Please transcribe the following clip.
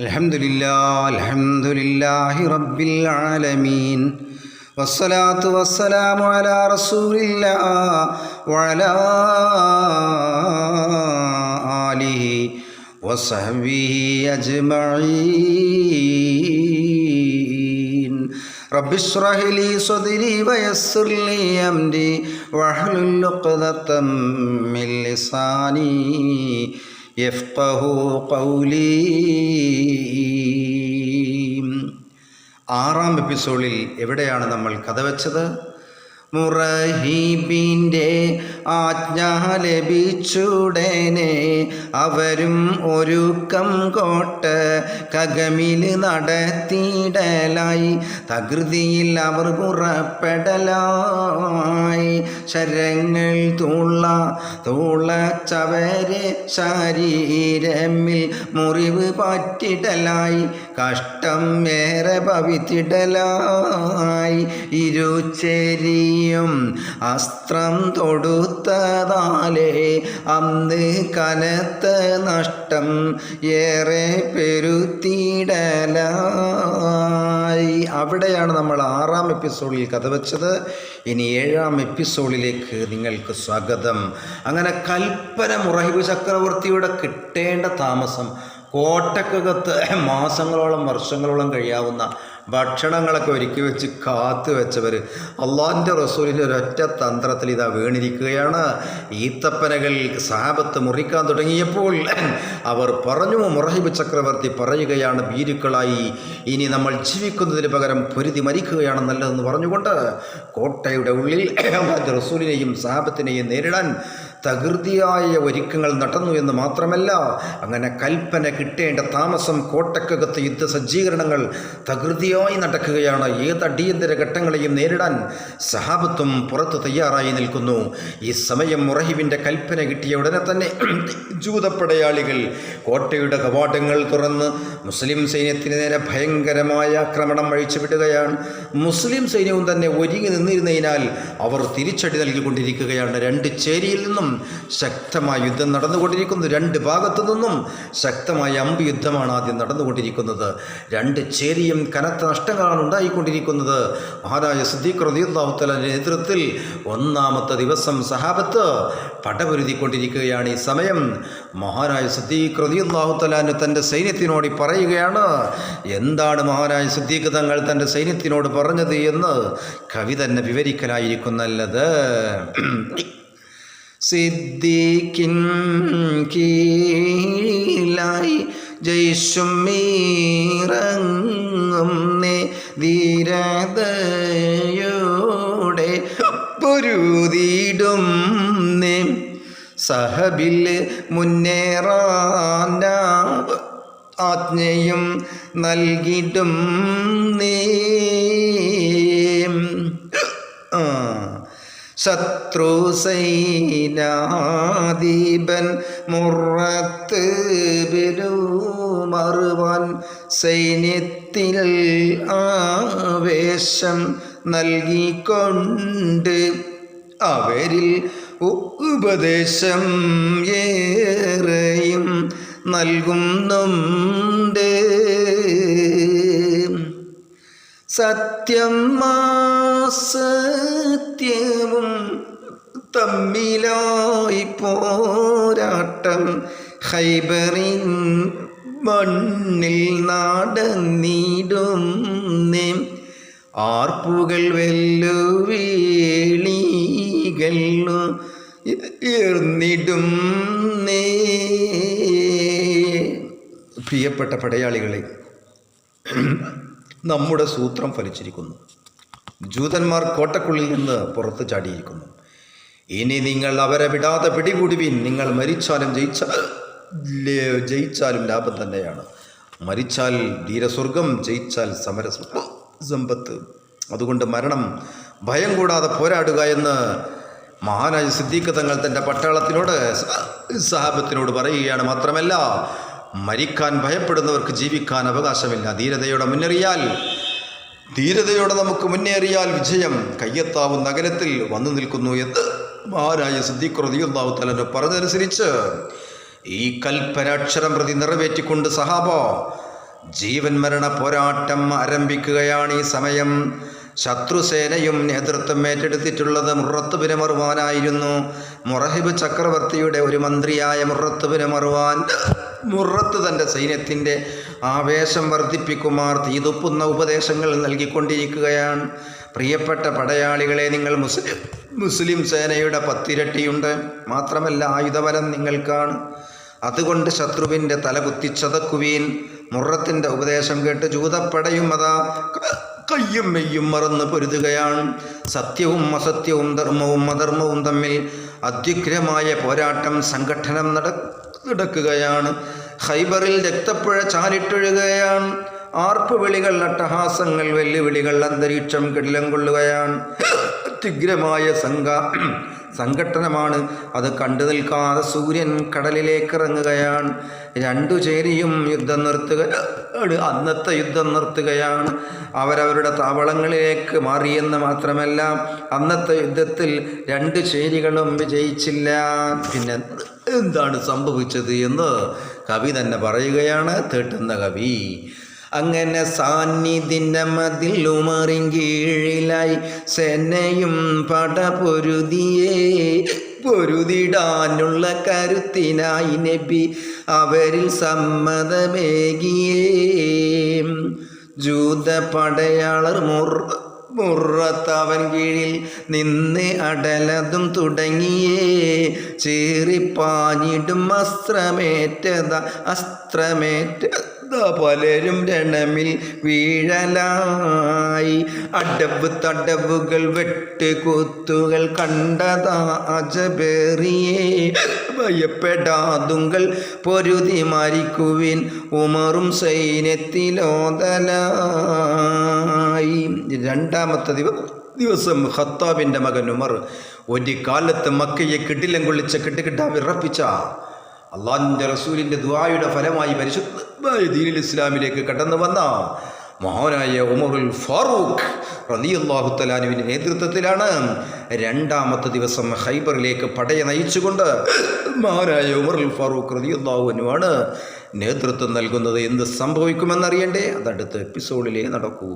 الحمد لله الحمد لله رب العالمين والصلاة والسلام على رسول الله وعلى آله وصحبه أجمعين رب اشرح لي صدري ويسر لي أمري واحلل عقدة من لساني യഫ്ഖഹു ഖൗലി. ആറാം എപ്പിസോഡിൽ എവിടെയാണ് നമ്മൾ കഥ വെച്ചത് മുറഹീബിന്റെ ആജ്ഞ ലഭിച്ചുടനെ അവരും ഒരുക്കം കോട്ട് കഗമിൽ നടത്തിയിടലായി തകൃതിയിൽ അവർ പുറപ്പെടലായി. ശരങ്ങൾ തുള്ള തുളച്ചവരെ ശരീരമിൽ മുറിവ് പറ്റിടലായി. കഷ്ടം ഏറെ ഭവിത്തിടലായി ഇരുചേരിയും അസ്ത്രം തൊടുത്തതാലേ അന്ന് കനത്ത നഷ്ടം ഏറെ പെരുത്തിടലായി അവിടെയാണ് നമ്മൾ ആറാം എപ്പിസോഡിൽ കഥ വച്ചത്. ഇനി ഏഴാം എപ്പിസോഡിലേക്ക് നിങ്ങൾക്ക് സ്വാഗതം. അങ്ങനെ കൽപ്പന മുറഹിബ് ചക്രവർത്തിയുടെ കിട്ടേണ്ട താമസം കോട്ടക്കകത്ത് മാസങ്ങളോളം വർഷങ്ങളോളം കഴിയാവുന്ന ഭക്ഷണങ്ങളൊക്കെ ഒരുക്കി വെച്ച് കാത്തു വെച്ചവർ അള്ളാഹിന്റെ റസൂലിന്റെ ഒരൊറ്റ തന്ത്രത്തിൽ ഇതാ വീണിരിക്കുകയാണ്. ഈത്തപ്പനകൾ സാപത്ത് മുറിക്കാൻ തുടങ്ങിയപ്പോൾ അവർ പറഞ്ഞു മുറഹിബ് ചക്രവർത്തി പറയുകയാണ് ഭീരുക്കളായി ഇനി നമ്മൾ ജീവിക്കുന്നതിന് പകരം പൊരുതി മരിക്കുകയാണ് നല്ലതെന്ന് പറഞ്ഞുകൊണ്ട് കോട്ടയുടെ ഉള്ളിൽ റസൂലിനെയും സാപത്തിനെയും നേരിടാൻ തകൃതിയായ ഒരുക്കങ്ങൾ നടന്നു എന്ന് മാത്രമല്ല അങ്ങനെ കൽപ്പന കിട്ടേണ്ട താമസം കോട്ടക്കകത്ത് യുദ്ധസജ്ജീകരണങ്ങൾ തകൃതിയായി നടക്കുകയാണ്. ഏത് അടിയന്തര ഘട്ടങ്ങളെയും നേരിടാൻ സഹാബത്വം പുറത്ത് തയ്യാറായി നിൽക്കുന്നു. ഈ സമയം മുറഹിബിന്റെ കൽപ്പന കിട്ടിയ ഉടനെ തന്നെ ജൂതപ്പടയാളികൾ കോട്ടയുടെ കവാടങ്ങൾ തുറന്ന് മുസ്ലിം സൈന്യത്തിന് നേരെ ഭയങ്കരമായ ആക്രമണം അഴിച്ചുവിടുകയാണ്. മുസ്ലിം സൈന്യവും തന്നെ ഒരുങ്ങി നിന്നിരുന്നതിനാൽ അവർ തിരിച്ചടി നൽകിക്കൊണ്ടിരിക്കുകയാണ്. രണ്ട് ചേരിയിൽ നിന്നും ശക്തമായ യുദ്ധം നടന്നുകൊണ്ടിരിക്കുന്നു. രണ്ട് ഭാഗത്തു നിന്നും ശക്തമായ അമ്പ് യുദ്ധമാണ് ആദ്യം നടന്നുകൊണ്ടിരിക്കുന്നത്. രണ്ട് ചേരിയും കനത്ത നഷ്ടങ്ങളാണ് ഉണ്ടായിക്കൊണ്ടിരിക്കുന്നത്. മഹാരാജ സിദ്ദീഖ് റദിയുള്ളാഹുത്തല നേതൃത്വത്തിൽ ഒന്നാമത്തെ ദിവസം സഹാബത്ത് പടപൊരുതിക്കൊണ്ടിരിക്കുകയാണ്. ഈ സമയം മഹാരാജ സിദ്ദീഖ് റദിയുള്ളാഹുത്തലാന് തന്റെ സൈന്യത്തിനോട് പറയുകയാണ് എന്താണ് മഹാരാജ സിദ്ദീഖ് തങ്ങൾ തന്റെ സൈന്യത്തിനോട് പറഞ്ഞത് എന്ന് കവി തന്നെ വിവരിക്കലായിരിക്കുന്നല്ലത്? സിദ്ദീഖിൻ കീഴിലായി ജയ്ഷും മീറങ്ങും ധീരതയോടെ പൊരുതിയിടും സഹബിൽ മുന്നേറാന ആജ്ഞയും നൽകിടും നേ. ശത്രു സൈനാദീപൻ മുറത്ത് പെരുമറുവാൻ സൈന്യത്തിൽ ആവേശം നൽകിക്കൊണ്ട് അവരിൽ ഉപദേശം ഏറെയും നൽകുന്നുണ്ട്. സത്യം സത്യവും തമ്മിലായി പോരാട്ടം ഹൈബറിൻ മണ്ണിൽ നാടന്നിടും ആർപ്പുകൾ വെല്ലുവിളികൾ ഏർന്നിടും നേ പ്രിയപ്പെട്ട പടയാളികളെ നമ്മുടെ സൂത്രം ഫലിച്ചിരിക്കുന്നു. ജൂതന്മാർ കോട്ടക്കുള്ളിൽ നിന്ന് പുറത്ത് ചാടിയിരിക്കുന്നു. ഇനി നിങ്ങൾ അവരെ വിടാതെ പിടികൂടുവിൻ. നിങ്ങൾ മരിച്ചാലും ജയിച്ചാൽ ജയിച്ചാലും ലാഭം തന്നെയാണ്. മരിച്ചാൽ ധീരസ്വർഗം ജയിച്ചാൽ സമര സമ്പത്ത്. അതുകൊണ്ട് മരണം. ഭയം കൂടാതെ പോരാടുക എന്ന് മഹാനായ സിദ്ദീഖ് തങ്ങൾ തന്റെ പട്ടാളത്തിനോട് സഹാബത്തിനോട് പറയുകയാണ്. മാത്രമല്ല മരിക്കാൻ ഭയപ്പെടുന്നവർക്ക് ജീവിക്കാൻ അവകാശമില്ല. ധീരതയോടെ മുന്നേറിയാൽ ധീരതയോടെ നമുക്ക് മുന്നേറിയാൽ വിജയം കയ്യെത്താവുന്ന നഗരത്തിൽ വന്നു നിൽക്കുന്നു എന്ന് മഹാരായ സിദ്ദീഖ് റതിയുള്ളാഹു തലന് പറഞ്ഞതനുസരിച്ച് ഈ കൽപ്പനാക്ഷരം പ്രതി നിറവേറ്റിക്കൊണ്ട് സഹാബ ജീവൻ മരണ പോരാട്ടം ആരംഭിക്കുകയാണ് ഈ സമയം. ശത്രുസേനയും നേതൃത്വം ഏറ്റെടുത്തിട്ടുള്ളത് മുറത്ത് മറുവാനായിരുന്നു മുറഹിബ് ചക്രവർത്തിയുടെ ഒരു മന്ത്രിയായ മുറത്ത് മറുവാൻ മുറത്ത് തന്റെ സൈന്യത്തിന്റെ ആവേശം വർദ്ധിപ്പിക്കുമാർ തീതുപ്പുന്ന ഉപദേശങ്ങൾ നൽകിക്കൊണ്ടിരിക്കുകയാണ്. പ്രിയപ്പെട്ട പടയാളികളെ നിങ്ങൾ മുസ്ലിം മുസ്ലിം സേനയുടെ പത്തിരട്ടിയുണ്ട്. മാത്രമല്ല ആയുധബലം നിങ്ങൾക്കാണ്. അതുകൊണ്ട് ശത്രുവിന്റെ തല കുത്തിച്ചതക്കുവീൻ മുറത്തിന്റെ ഉപദേശം കേട്ട് ജൂതപ്പടയും അതാ കയ്യും മെയ്യും മറന്ന് പൊരുതുകയാണ്. സത്യവും അസത്യവും ധർമ്മവും അധർമ്മവും തമ്മിൽ അത്യുഗ്രമായ പോരാട്ടം സംഘടനം നട നടക്കുകയാണ് ഹൈബറിൽ രക്തപ്പുഴ ചാലിട്ടൊഴുകയാണ്. ആർപ്പ് വിളികൾ അട്ടഹാസങ്ങൾ വെല്ലുവിളികൾ അന്തരീക്ഷം കിടിലം കൊള്ളുകയാണ്. തിഗ്രമായ സംഘ സംഘട്ടനമാണ്. അത് കണ്ടു നിൽക്കാതെ സൂര്യൻ കടലിലേക്ക് ഇറങ്ങുകയാണ് രണ്ടു ചേരിയും യുദ്ധം നിർത്തുക അന്നത്തെ യുദ്ധം നിർത്തുകയാണ്. അവരവരുടെ താവളങ്ങളിലേക്ക് മാറിയെന്ന് മാത്രമല്ല അന്നത്തെ യുദ്ധത്തിൽ രണ്ട് ചേരികളും വിജയിച്ചില്ല. പിന്നെ എന്താണ് സംഭവിച്ചത് എന്ന് കവി തന്നെ പറയുകയാണ് തേട്ടുന്ന കവി. അങ്ങനെ സാന്നിധ്യന്റെ മതിലുമറിൻ കീഴിലായി പട പൊരുതിയേ. പൊരുതിടാനുള്ള കരുത്തിനായി നബി അവരിൽ സമ്മതമേകിയേ. ജൂത പടയാളർ മുർ മുറത്തവൻ കീഴിൽ നിന്ന് അടലതും തുടങ്ങിയേ. ചീറിപ്പാഞ്ഞിടും അസ്ത്രമേറ്റത അസ്ത്രമേറ്റ പലരും രണമിൽ വീഴലായി. അടവ് തടവുകൾ വെട്ടുകുത്തുകൾ കണ്ടതാ അജബേറിയേ. ഭയപ്പെടാതുങ്കൾ പൊരുതി മരിക്കുവിൻ ഉമറും സൈന്യത്തിലോതലായി രണ്ടാമത്തെ ദിവ ദിവസം ഖത്താബിന്റെ മകൻ ഉമർ ഒരു കാലത്ത് മക്കയെ കിടിലം കൊള്ളിച്ച കിട്ടുകിട്ടാ വിറപ്പിച്ച. അള്ളാഹിന്റെ റസൂലിന്റെ ദുആയുടെ ഫലമായി പരിശുദ്ധമായ ദീനിൽ ഇസ്ലാമിലേക്ക് കടന്നു വന്ന മഹാനായ ഉമറുൽ ഫാറൂഖ് റലിയല്ലാഹു തലാനുവിന്റെ നേതൃത്വത്തിലാണ് രണ്ടാമത്തെ ദിവസം ഹൈബറിലേക്ക് പടയെ നയിച്ചുകൊണ്ട് മഹാനായ ഉമറുൽ ഫാറൂഖ് റലിയല്ലാഹുവിനുമാണ് നേതൃത്വം നൽകുന്നത് എന്ത് സംഭവിക്കുമെന്നറിയണ്ടേ? അതടുത്ത എപ്പിസോഡിലേ നടക്കൂ.